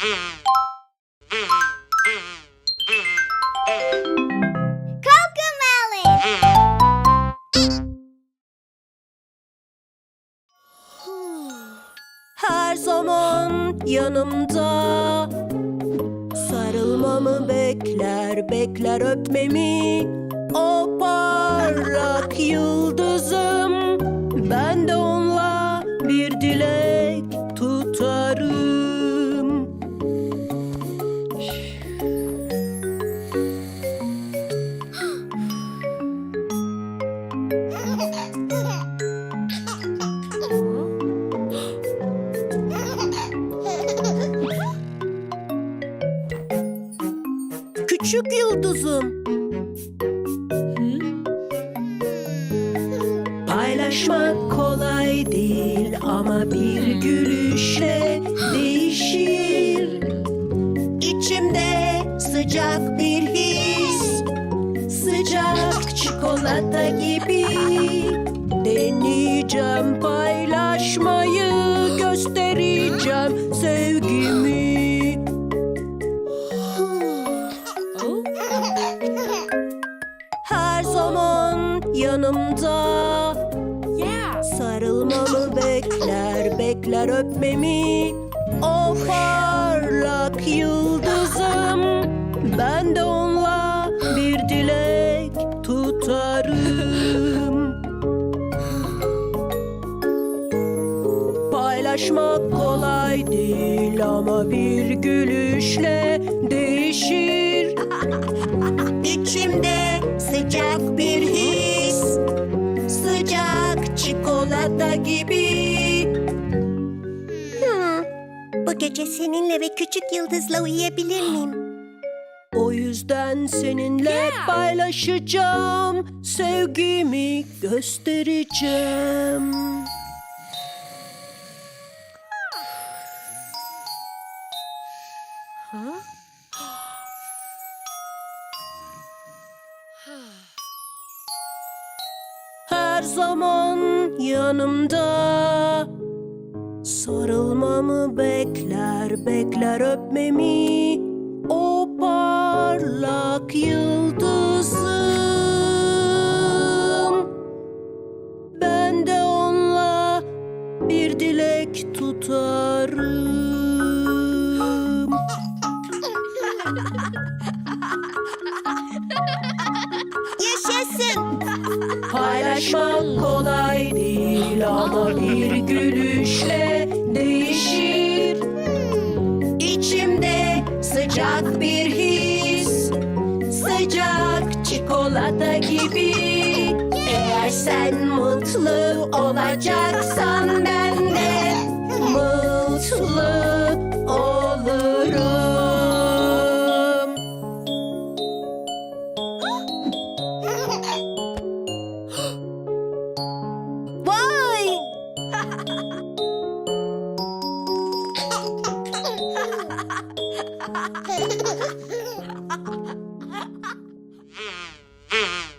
Her zaman yanımda. Sarılmamı bekler, bekler öpmemi. O parlak yıldızım. Ben de onunla bir dilek tutarım Küçük yıldızım Paylaşmak kolay değil ama bir gülüşle değişir. İçimde sıcak bir his, sıcak çikolata gibi. Deneyeceğim paylaşmayı, göstereceğim sevgimi. Yanımda. Sarılmamı bekler, bekler öpmemi. O parlak yıldızım. Ben de onunla bir dilek tutarım. Paylaşmak kolay değil ama bir gülüşle değişir. İçimde sıcak bir his çikolata gibi. Hmm, Bu gece seninle ve küçük yıldızla uyuyabilir miyim? O yüzden seninle paylaşacağım. Sevgimi göstereceğim Her zaman yanımda. Sarılmamı bekler, bekler öpmemi. O parlak yıldızım. Ben de onunla bir dilek tutarım Paylaşmak kolay değil ama bir gülüşle değişir. İçimde sıcak bir his, sıcak çikolata gibi. Eğer sen mutlu olacaksan Ha ha ha!